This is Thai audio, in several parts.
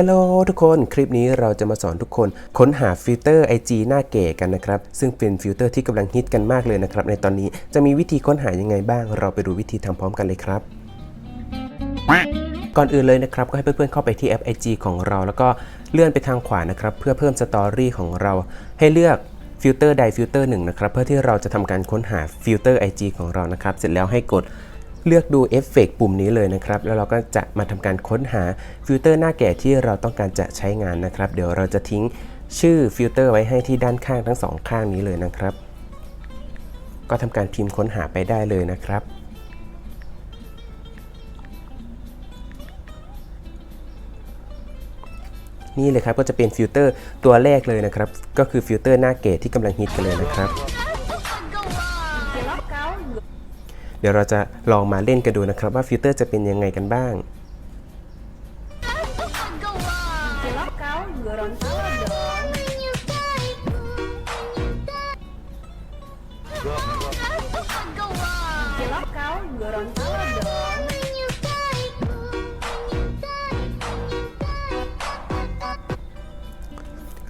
ฮลโหลทุกคนคลิปนี้เราจะมาสอนทุกคน ค้นหาฟิลเตอร์ IG หน้าเก๋กันนะครับ ซึ่งเป็นฟิลเตอร์ที่กำลังฮิตกันมากเลยนะครับ ในตอนนี้จะมีวิธีค้นหายังไงบ้าง เราไปดูวิธีทำพร้อมกันเลยครับ ก่อนอื่นเลยนะครับ ก็ให้เพื่อนๆเข้าไปที่แอป IG ของเรา แล้วก็เลื่อนไปทางขวานะครับ เพื่อเพิ่มสตอรี่ของเรา ให้เลือกฟิลเตอร์ใดฟิลเตอร์หนึ่งนะครับ เพื่อที่เราจะทำการค้นหาฟิลเตอร์ IG ของเรานะครับ เสร็จแล้วให้กด เลือกดูเอฟเฟกปุ่มนี้เลยนะครับ แล้วเราก็จะมาทำการค้นหาฟิลเตอร์หน้าแก่ที่เราต้องการจะใช้งานนะครับ เดี๋ยวเราจะทิ้งชื่อฟิลเตอร์ไว้ให้ที่ด้านข้างทั้งสองข้างนี้เลยนะครับ ก็ทำการพิมพ์ค้นหาไปได้เลยนะครับนี่เลยครับก็จะเป็นฟิลเตอร์ตัวแรกเลยนะครับ ก็คือฟิลเตอร์หน้าเกตที่กำลังฮิตกันเลยนะครับ เดี๋ยวเราจะลองมาเล่นกันดูนะครับ ว่าฟิลเตอร์จะเป็นยังไงกันบ้าง Cilok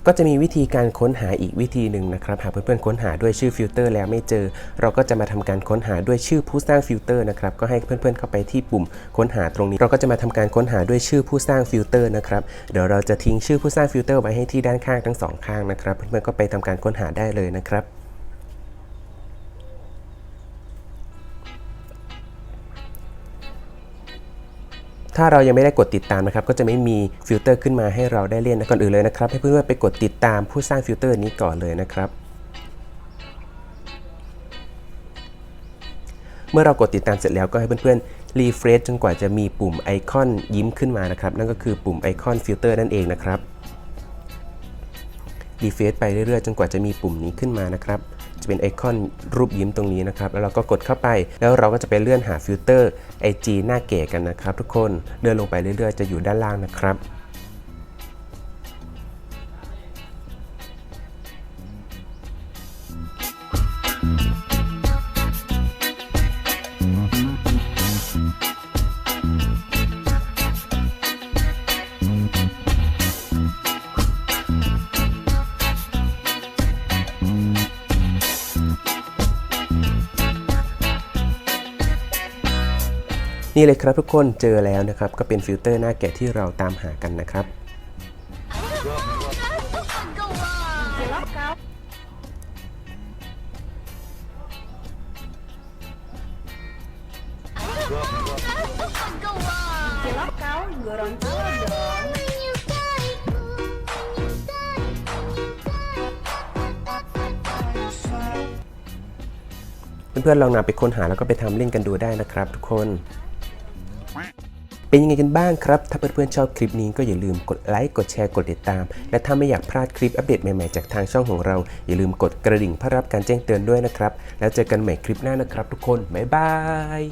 ก็จะมีวิธีการค้นหาอีกวิธีหนึ่งนะครับหากเพื่อนๆค้นหาด้วยชื่อฟิลเตอร์แล้วไม่เจอ เราก็จะมาทำการค้นหาด้วยชื่อผู้สร้างฟิลเตอร์นะครับก็ให้เพื่อนๆเข้าไปที่ปุ่มค้นหาตรงนี้ เราก็จะมาทำการค้นหาด้วยชื่อผู้สร้างฟิลเตอร์นะครับเดี๋ยวเราจะทิ้งชื่อผู้สร้างฟิลเตอร์ไว้ให้ที่ด้านข้างทั้งสองข้างนะครับเพื่อนๆก็ไปทำการค้นหาได้เลยนะครับ ถ้าเรายังไม่ได้กดติดตามนะครับก็จะไม่มีฟิลเตอร์ขึ้นมาให้เราได้เล่นนะก่อนอื่นเลยนะครับให้เพื่อนๆไปกดติดตามผู้สร้างฟิลเตอร์นี้ก่อนเลยนะครับเมื่อเรากดติดตามเสร็จแล้วก็ให้เพื่อนๆรีเฟรชจนกว่าจะมีปุ่มไอคอนยิ้มขึ้นมานะครับนั่นก็คือปุ่มไอคอนฟิลเตอร์นั่นเองนะครับ รีเฟรชไปเรื่อยๆ จนกว่าจะมีปุ่มนี้ขึ้นมานะครับ จะเป็นไอคอนรูปยิ้มตรงนี้นะครับ แล้วเราก็กดเข้าไป แล้วเราก็จะไปเลื่อนหาฟิลเตอร์ IG หน้าเก๋กันนะครับทุกคน เลื่อนลงไปเรื่อยๆ จะอยู่ด้านล่างนะครับ นี่เลยครับทุกคนเจอแล้วนะครับ ก็เป็นฟิลเตอร์หน้าแกะที่เราตามหากันนะครับ เพื่อนๆลองนำไปค้นหาแล้วก็ไปทำเล่นกันดูได้นะครับทุกคน เป็นยังไงกันบ้างครับ ถ้าเพื่อนๆชอบคลิปนี้ก็อย่าลืมกดไลค์ กดแชร์ กดติดตาม และถ้าไม่อยากพลาดคลิปอัปเดตใหม่ๆ จากทางช่องของเรา อย่าลืมกดกระดิ่งเพื่อรับการแจ้งเตือนด้วยนะครับ แล้วเจอกันใหม่คลิปหน้านะครับทุกคน บ๊ายบาย